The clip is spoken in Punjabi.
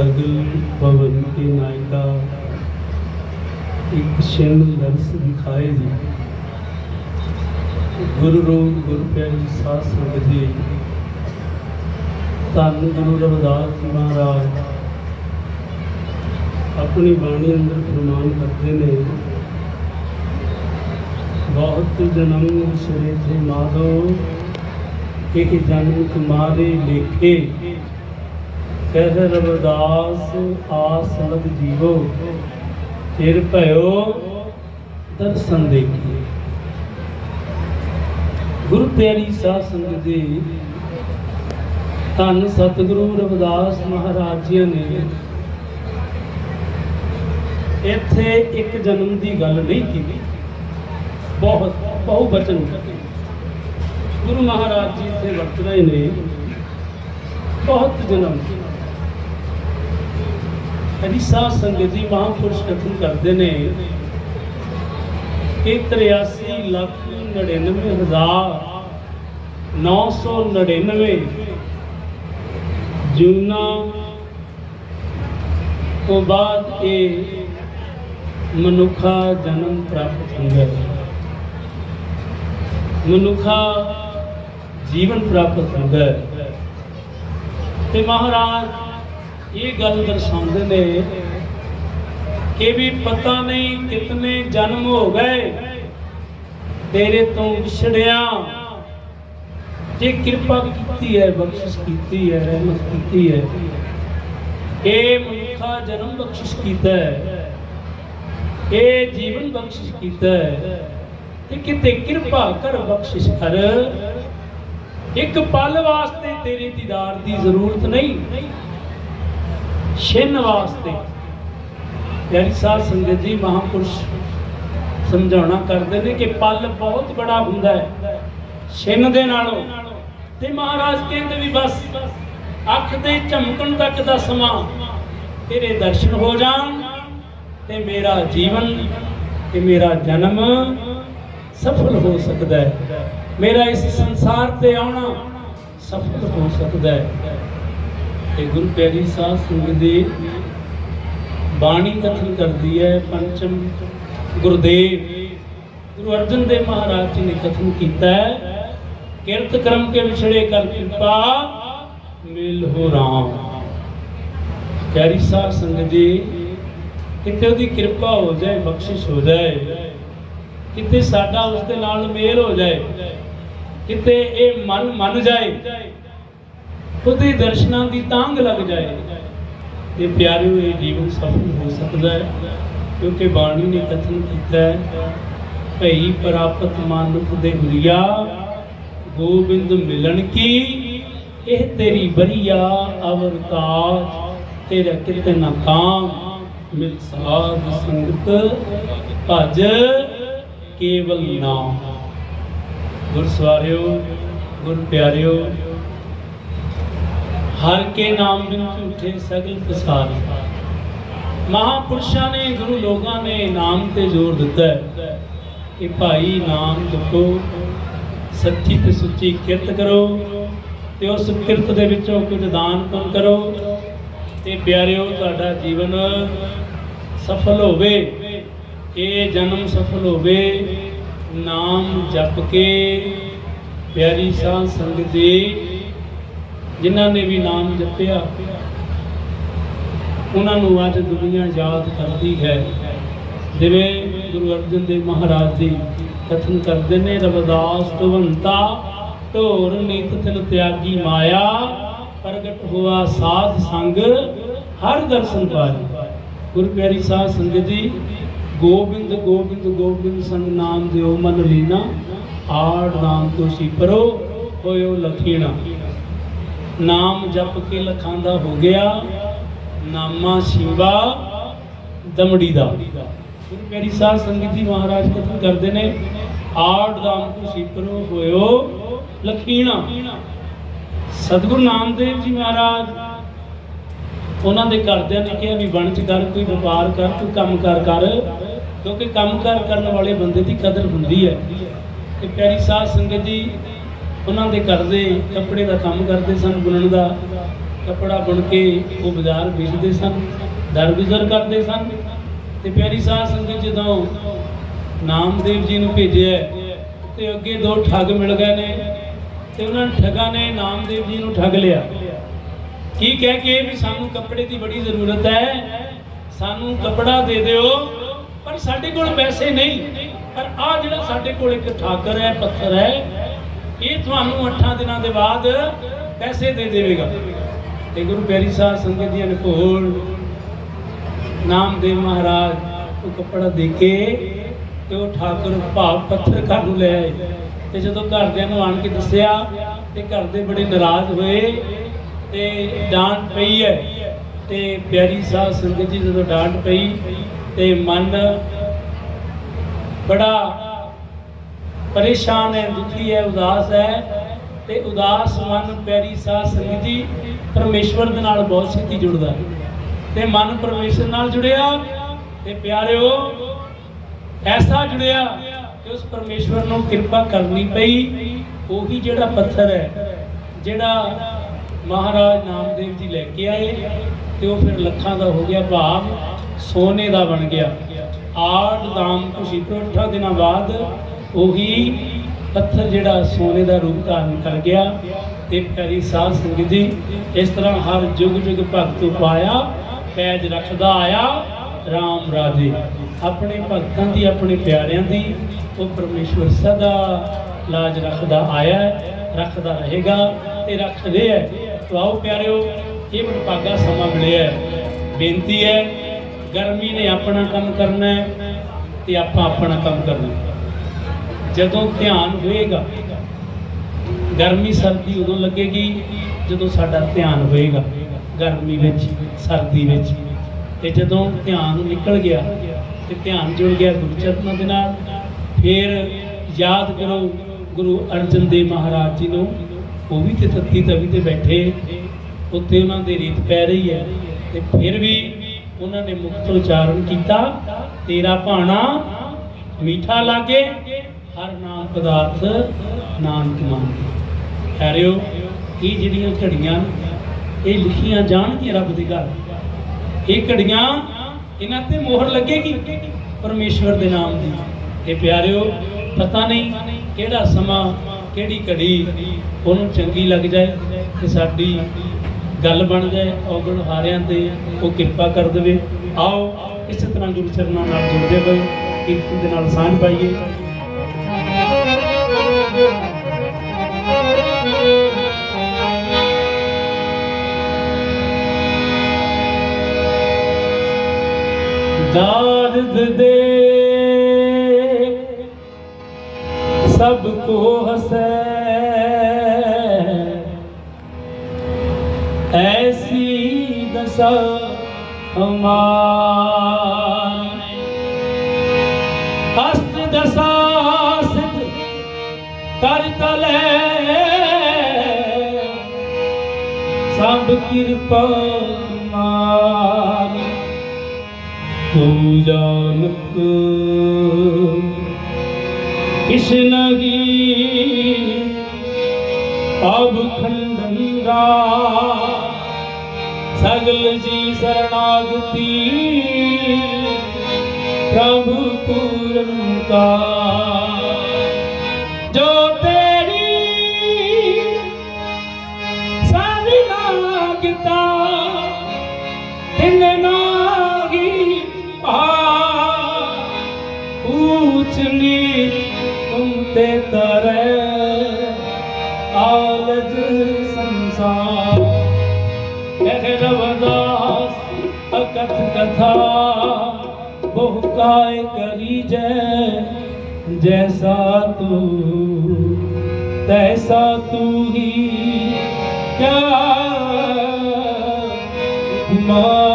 सगल पवन के नायिका एक छिन्न दर्श दिखाए जी गुरु रूप गुरु प्यारी साध संगत जी ਧੰਨ ਗੁਰੂ ਰਵਿਦਾਸ ਜੀ ਮਹਾਰਾਜ ਆਪਣੀ ਬਾਣੀ ਅੰਦਰ ਪ੍ਰਮਾਣ ਕਰਦੇ ਨੇ ਬਹੁਤ ਜਨਮ ਸਰੇ ਥੇ ਮਾਧੋ ਇੱਕ ਜਨਮ ਤੁਮਾਰੇ ਲੇਖੇ ਕਹਿ ਰਵਿਦਾਸ ਆਸ ਲਗ ਜੀਵੋ, ਫਿਰ ਭਇਓ ਦਰਸ਼ਨ ਦੇਖੀ ਗੁਰੂ ਪਿਆਰੀ ਸਾਧ ਸੰਗਤ ਜੀ, ਧੰਨ ਸਤਿਗੁਰੂ ਰਵਿਦਾਸ ਮਹਾਰਾਜ ਜੀ ਨੇ ਇੱਥੇ ਇੱਕ ਜਨਮ ਦੀ ਗੱਲ ਨਹੀਂ ਕੀਤੀ, ਬਹੁਤ ਬਹੁ ਬਚਨ ਗੁਰੂ ਮਹਾਰਾਜ ਜੀ ਇੱਥੇ ਵਰਤ ਰਹੇ ਨੇ, ਬਹੁਤ ਜਨਮ। ਹਰੀ ਸਾਧ ਸੰਗਤ ਜੀ ਮਹਾਂਪੁਰਸ਼ ਕਥਨ ਕਰਦੇ ਨੇ ਕਿ 83 ਲੱਖ 99 ਹਜ਼ਾਰ 999 ਜੂਨਾ ਤੋਂ ਬਾਅਦ ਇਹ ਮਨੁੱਖਾ ਜਨਮ ਪ੍ਰਾਪਤ ਹੁੰਦਾ ਹੈ। ਮਨੁੱਖਾ ਜੀਵਨ ਪ੍ਰਾਪਤ ਹੁੰਦਾ ਹੈ। ਤੇ ਮਹਾਰਾਜ ਇਹ ਗੱਲ ਦਰਸਾਉਂਦੇ ਨੇ ਕਿ ਵੀ ਪਤਾ ਨਹੀਂ ਕਿਤਨੇ ਜਨਮ ਹੋ ਗਏ, ਤੇਰੇ ਤੋਂ ਵਿਛੜਿਆ। ਜੇ ਕਿਰਪਾ ਕੀਤੀ ਹੈ, ਬਖਸ਼ਿਸ਼ ਕੀਤੀ ਹੈ, ਰਹਿਮਤ ਕੀਤੀ ਹੈ, ਇਹ ਮਨੁੱਖਾ ਜਨਮ ਬਖਸ਼ਿਸ਼ ਕੀਤਾ ਹੈ, ਇਹ ਜੀਵਨ ਬਖਸ਼ਿਸ਼ ਕੀਤਾ ਹੈ, ਤੇ ਕਿਤੇ ਕਿਰਪਾ ਕਰ ਬਖਸ਼ਿਸ਼ ਕਰ। ਇੱਕ ਪਲ ਵਾਸਤੇ ਤੇਰੇ ਦੀਦਾਰ ਦੀ ਜ਼ਰੂਰਤ ਨਹੀਂ। ਛਿਨ ਵਾਸਤੇ ਪਿਆਰੀ ਸਾਧ ਸੰਗਤ ਜੀ ਮਹਾਪੁਰਸ਼ ਸਮਝਾਉਣਾ ਕਰਦੇ ਨੇ ਕਿ ਪਲ ਬਹੁਤ ਬੜਾ ਹੁੰਦਾ ਹੈ। ਛਿੰਨ ਦੇ ਨਾਲੋਂ ਤੇ ਮਹਾਰਾਜ ਕਹਿੰਦੇ ਵੀ ਬਸ, ਅੱਖ ਦੇ ਝਮਕਣ ਤੱਕ ਦਾ ਸਮਾਂ, ਤੇਰੇ ਦਰਸ਼ਨ ਹੋ ਜਾਣ ਤੇ ਮੇਰਾ ਜੀਵਨ ਤੇ ਮੇਰਾ ਜਨਮ ਸਫਲ ਹੋ ਸਕਦਾ ਹੈ। ਮੇਰਾ ਇਸ ਸੰਸਾਰ ਤੇ ਆਉਣਾ ਸਫਲ ਹੋ ਸਕਦਾ ਹੈ। ਤੇ ਗੁਰੂ ਪਿਆਰੀ ਸਾਧ ਸੰਗਤ ਦੀ ਬਾਣੀ ਕਥਨ ਕਰਦੀ ਹੈ ਪੰਚਮ ਗੁਰਦੇਵ। ਗੁਰੂ ਅਰਜਨ ਦੇਵ ਮਹਾਰਾਜ ਜੀ ਨੇ ਕਥਨ ਕੀਤਾ ਹੈ, ਕਿਰਤ ਕਰਮ ਕੇ ਵਿਛੜੇ ਕਰ ਕਿਰਪਾ, ਮਿਲ ਹੋ ਰਾਮ। ਪਿਆਰੀ ਸਾਧ ਸੰਗਤ ਜੀ, ਕਿਤੇ ਉਹਦੀ ਕਿਰਪਾ ਹੋ ਜਾਏ, ਬਖਸ਼ਿਸ਼ ਹੋ ਜਾਏ, ਕਿਤੇ ਸਾਡਾ ਉਸ ਦੇ ਨਾਲ ਮੇਲ ਹੋ ਜਾਏ, ਕਿਤੇ ਇਹ ਮਨ ਮੰਨ ਜਾਏ ਉਹਦੇ ਦਰਸ਼ਨਾਂ ਦੀ ਤਾਂਗ ਲੱਗ ਜਾਏ। ਤੇ ਪਿਆਰਿਓ, ਇਹ ਜੀਵਨ ਸਫਲ ਹੋ ਸਕਦਾ ਹੈ, ਕਿਉਂਕਿ ਬਾਣੀ ਨੇ ਕਥਨ ਕੀਤਾ ਹੈ, ਭਈ ਪ੍ਰਾਪਤ ਮਾਨੁਖ ਦੇ ਹੁਰੀਆ, ਗੋਬਿੰਦ ਮਿਲਣ ਕੀ? ਇਹ ਤੇਰੀ ਬਰੀਆ ਅਵਰਤਾਜ ਤੇਰਾ ਕਿਤੇ ਨਾ ਕਾਮ, ਮਿਲ ਸਾਧ ਸੰਗਤ, ਭਜ ਕੇਵਲ ਨਾਮ। ਗੁਰ ਸਵਾਰਿਓ ਗੁਰ ਪਿਆਰਿਓ ਹਰ ਕੇ ਨਾਮ ਬਿਨ ਝੂਠੇ ਸਗਲ ਪਸਾਰੇ। ਮਹਾਪੁਰਸ਼ਾਂ ਨੇ ਗੁਰੂ ਲੋਕਾਂ ਨੇ ਨਾਮ ਤੇ ਜ਼ੋਰ ਦਿੱਤਾ ਹੈ ਕਿ ਭਾਈ ਨਾਮ ਜਪੋ, ਸੱਚੀ ਤੇ ਸੁੱਚੀ ਕਿਰਤ ਕਰੋ ਤੇ ਉਸ ਕਿਰਤ ਦੇ ਵਿੱਚੋਂ ਕੁਝ ਦਾਨ ਪੁੰਨ ਕਰੋ ਤੇ ਪਿਆਰਿਓ, ਤੁਹਾਡਾ ਜੀਵਨ ਸਫਲ ਹੋਵੇ, ਇਹ ਜਨਮ ਸਫਲ ਹੋਵੇ, ਨਾਮ ਜਪ ਕੇ ਪਿਆਰੀ ਸਾਧ ਸੰਗਤ ਜੀ ਜਿਨ੍ਹਾਂ ਨੇ ਵੀ ਨਾਮ ਜਪਿਆ, ਉਹਨਾਂ ਨੂੰ ਅੱਜ ਦੁਨੀਆ ਯਾਦ ਕਰਦੀ ਹੈ। ਜਿਵੇਂ ਗੁਰੂ ਅਰਜਨ ਦੇਵ ਮਹਾਰਾਜ ਜੀ ਕਥਨ ਕਰਦੇ ਨੇ, ਰਵਿਦਾਸ ਤੁਵੰਤਾ ਢੋਰ ਨੀਤ ਤਿਨ ਤਿਆਗੀ ਮਾਇਆ, ਪ੍ਰਗਟ ਹੋਆ ਸਾਧ ਸੰਗ, ਹਰ ਦਰਸ਼ਨ ਪਾਇਆ ਗੁਰੂ ਪਿਆਰੀ ਸਾਧ ਸੰਗਤ ਜੀ, ਗੋਬਿੰਦ ਗੋਬਿੰਦ ਗੋਬਿੰਦ ਸੰਗ ਨਾਮ ਦਿਓ ਮਨ ਲੀਨਾ, ਆੜ ਨਾਮ ਤੋਸੀ ਪਰੋ, ਹੋਇਓ ਲਖੀਣਾ। ਨਾਮ ਜਪ ਕੇ ਲਖਾਂਦਾ ਹੋ ਗਿਆ, ਨਾਮਾ ਸ਼ਿਵਾ ਦਮੜੀ ਦਾ। ਗੁਰੂ ਪਿਆਰੀ ਸਾਧ ਸੰਗਤ ਜੀ ਮਹਾਰਾਜ ਕਥਨ ਕਰਦੇ ਨੇ, ਆੜ ਨਾਮ ਤੋਸੀ ਪਰੋ ਹੋਇਓ ਲਖੀਣਾ। ਸਤਿਗੁਰੂ ਨਾਮਦੇਵ ਜੀ ਮਹਾਰਾਜ, ਉਹਨਾਂ ਦੇ ਘਰਦਿਆਂ ਨੇ ਕਿਹਾ ਵੀ ਵਣ ਚ ਕਰ, ਕੋਈ ਵਪਾਰ ਕਰ, ਕੋਈ ਕੰਮ ਕਰ ਕਰ, ਕਿਉਂਕਿ ਕੰਮ ਕਾਰ ਕਰਨ ਵਾਲੇ ਬੰਦੇ ਦੀ ਕਦਰ ਹੁੰਦੀ ਹੈ। ਤੇ ਪਿਆਰੀ ਸਾਧ ਸੰਗਤ ਜੀ ਉਹਨਾਂ ਦੇ ਘਰ ਦੇ ਕੱਪੜੇ ਦਾ ਕੰਮ ਕਰਦੇ ਸਨ, ਬੁਣਨ ਦਾ ਕੱਪੜਾ ਬੁਣ ਕੇ ਉਹ ਬਾਜ਼ਾਰ ਵੇਚਦੇ ਸਨ, ਦਰਗੁਜ਼ਰ ਕਰਦੇ ਸਨ ਤੇ ਪਿਆਰੀ ਸਾਧ ਸੰਗਤ ਜਦੋਂ ਨਾਮਦੇਵ ਜੀ ਨੂੰ ਭੇਜਿਆ ਤੇ ਅੱਗੇ ਦੋ ਠੱਗ ਮਿਲ ਗਏ ਨੇ ਤੇ ਉਹਨਾਂ ਠੱਗਾਂ ਨੇ ਨਾਮਦੇਵ ਜੀ ਨੂੰ ਠੱਗ ਲਿਆ। ਕੀ ਕਹਿ ਕੇ ਵੀ ਸਾਨੂੰ ਕੱਪੜੇ ਦੀ ਬੜੀ ਜ਼ਰੂਰਤ ਹੈ? ਸਾਨੂੰ ਕੱਪੜਾ ਦੇ ਦਿਓ, ਪਰ ਸਾਡੇ ਕੋਲ ਪੈਸੇ ਨਹੀਂ। ਪਰ ਆ ਜਿਹੜਾ ਸਾਡੇ ਕੋਲ ਇੱਕ ਠਾਕਰ ਹੈ, ਪੱਥਰ ਹੈ ਇਹ ਤੁਹਾਨੂੰ 8 ਦਿਨਾਂ ਦੇ ਬਾਅਦ ਪੈਸੇ ਦੇ ਦੇਵੇਗਾ। ਤੇ ਗੁਰੂ ਪਿਆਰੀ ਸਾਹਿਬ ਸੰਗਤ ਜੀ ਨੇ ਕੋਲ ਨਾਮਦੇਵ ਮਹਾਰਾਜ ਉਹ ਕੱਪੜਾ ਦੇ ਕੇ ਤੇ ਉਹ ਠਾਕੁਰ ਭਾਵ ਪੱਥਰ ਘਰ ਨੂੰ ਲੈ ਆਏ। ਤੇ ਜਦੋਂ ਘਰਦਿਆਂ ਨੂੰ ਆਣ ਕੇ ਦੱਸਿਆ ਤੇ ਘਰ ਦੇ ਬੜੇ ਨਾਰਾਜ਼ ਹੋਏ ਤੇ ਡਾਂਟ ਪਈ ਹੈ। ਤੇ ਪਿਆਰੀ ਸਾਹਿਬ ਸੰਗਤ ਜੀ ਜਦੋਂ ਡਾਂਟ ਪਈ ਤੇ ਮਨ ਬੜਾ ਪਰੇਸ਼ਾਨ ਹੈ, ਦੁਖੀ ਹੈ, ਉਦਾਸ ਹੈ ਤੇ ਉਦਾਸ ਮਨ, ਪਿਆਰੀ ਸਾਧ ਸੰਗਤ ਪਰਮੇਸ਼ਵਰ ਦੇ ਨਾਲ ਬਹੁਤ ਸਿੱਧੀ ਜੁੜਦਾ ਹੈ। ਤੇ ਮਨ ਪਰਮੇਸ਼ਰ ਨਾਲ ਜੁੜਿਆ ਤੇ ਪਿਆਰਿਓ, ਐਸਾ ਜੁੜਿਆ ਕਿ ਉਸ ਪਰਮੇਸ਼ਵਰ ਨੂੰ ਕਿਰਪਾ ਕਰਨੀ ਪਈ। ਉਹੀ ਜਿਹੜਾ ਪੱਥਰ ਹੈ, ਜਿਹੜਾ ਮਹਾਰਾਜ ਨਾਮਦੇਵ ਜੀ ਲੈ ਕੇ ਆਏ ਤੇ ਉਹ ਫਿਰ ਲੱਖਾਂ ਦਾ ਹੋ ਗਿਆ ਭਾਵ ਸੋਨੇ ਦਾ ਬਣ ਗਿਆ। ਆੜ ਦਾਮ ਖੁਸ਼ੀ ਤੋਂ ਅੱਠਾਂ ਦਿਨਾਂ ਬਾਅਦ ਉਹੀ ਪੱਥਰ ਜਿਹੜਾ ਸੋਨੇ ਦਾ ਰੂਪ ਧਾਰਨ ਕਰ ਗਿਆ ਤੇ ਪਿਆਰੀ ਸਾਧ ਸੰਗਤ ਜੀ, ਇਸ ਤਰ੍ਹਾਂ ਹਰ ਜੁਗ ਜੁਗ ਭਗਤ ਉਪਾਇਆ, ਪੈਜ ਰੱਖਦਾ ਆਇਆ RAM ਰਾਜੇ। ਆਪਣੇ ਭਗਤਾਂ ਦੀ, ਆਪਣੇ ਪਿਆਰਿਆਂ ਦੀ ਉਹ ਪਰਮੇਸ਼ਵਰ ਸਦਾ ਲਾਜ ਰੱਖਦਾ ਆਇਆ ਰੱਖਦਾ ਰਹੇਗਾ ਤੇ ਰੱਖ ਰਿਹਾ ਹੈ। ਤੋ ਆਓ ਪਿਆਰਿਓ, ਇਹ ਵਡਭਾਗਾ ਸਮਾਂ ਮਿਲਿਆ ਬੇਨਤੀ ਹੈ, ਗਰਮੀ ਨੇ ਆਪਣਾ ਕੰਮ ਕਰਨਾ ਹੈ ਤੇ ਆਪਾਂ ਆਪਣਾ ਕੰਮ ਕਰਨਾ ਜਦੋਂ ਧਿਆਨ ਹੋਏਗਾ, ਗਰਮੀ ਸਰਦੀ ਉਦੋਂ ਲੱਗੇਗੀ ਜਦੋਂ ਸਾਡਾ ਧਿਆਨ ਹੋਏਗਾ, ਗਰਮੀ ਵਿੱਚ, ਸਰਦੀ ਵਿੱਚ। ਤੇ ਜਦੋਂ ਧਿਆਨ ਨਿਕਲ ਗਿਆ ਤੇ ਧਿਆਨ ਜੁੜ ਗਿਆ ਗੁਰੂ ਦੇ ਨਾਲ, ਫਿਰ ਯਾਦ ਕਰੋ ਗੁਰੂ ਅਰਜਨ ਦੇਵ ਮਹਾਰਾਜ ਜੀ ਨੂੰ, ਉਹ ਵੀ ਤੇ ਤੱਤੀ ਤਵੀ ਤੇ ਬੈਠੇ, ਉੱਥੇ ਉਹਨਾਂ ਦੀ ਰੀਤ ਪੈ ਰਹੀ ਹੈ ਤੇ ਫਿਰ ਵੀ ਉਹਨਾਂ ਨੇ ਮੁਕਤ ਉਚਾਰਨ ਕੀਤਾ, ਤੇਰਾ ਭਾਣਾ ਮੀਠਾ ਲਾਗੇ ਹਰ ਨਾਮ ਪਦਾਰਥ ਨਾਨਕ ਮੰਗੇ ਪਿਆਰਿਓ ਇਹ ਜਿਹੜੀਆਂ ਘੜੀਆਂ ਇਹ ਲਿਖੀਆਂ ਜਾਣਗੀਆਂ ਰੱਬ ਦੇ ਘਰ। ਇਹ ਘੜੀਆਂ ਇਹਨਾਂ ਤੇ ਮੋਹਰ ਲੱਗੇਗੀ ਪਰਮੇਸ਼ਵਰ ਦੇ ਨਾਮ ਦੀ। ਇਹ ਪਿਆਰਿਓ, ਪਤਾ ਨਹੀਂ ਕਿਹੜਾ ਸਮਾਂ, ਕਿਹੜੀ ਘੜੀ ਉਹਨੂੰ ਚੰਗੀ ਲੱਗ ਜਾਏ ਤੇ ਸਾਡੀ ਗੱਲ ਬਣ ਜਾਏ, ਔਗਣ ਹਾਰਿਆਂ ਤੇ ਉਹ ਕਿਰਪਾ ਕਰ ਦੇਵੇ। ਆਓ, ਇਸੇ ਤਰ੍ਹਾਂ ਗੁਰੂ ਚਰਨਾਂ ਨਾਲ ਜੁੜਦੇ ਹੋਏ ਕੀਰਤਨ ਦੇ ਨਾਲ ਸਾਂਝ ਪਾਈਏ। ਦਾਰਦ ਦੇ ਸਭ ਕੋ ਹਸੈ। ਐਸੀ ਦਸ਼ਾ ਹਮਾਰੇ ਹਸਤ ਦਸ਼ਾ ਸਿਧ ਕਰ ਤਲੇ। ਸਭ ਕਿਰਪਾ ਤੂੰ ਜਾਣਤ ਕਿਛ ਨਹੀਂ ਅਬ ਖੰਡਨ ਰਾ ਸਗਲ ਜੀ ਸਰਣਾਗਤੀ ਪ੍ਰਭੂ ਪੂਰਨ ਕਾ ਜੋ ਤੇਰੀ ਸਰਣਾਗਤਾ ਤਿਨ ਨਾਗੀ मछली तुम ते तरे आलज संसार कह रवदास अकथ कथा बहुकाय करी जय जैसा तू तैसा तू ही क्या मां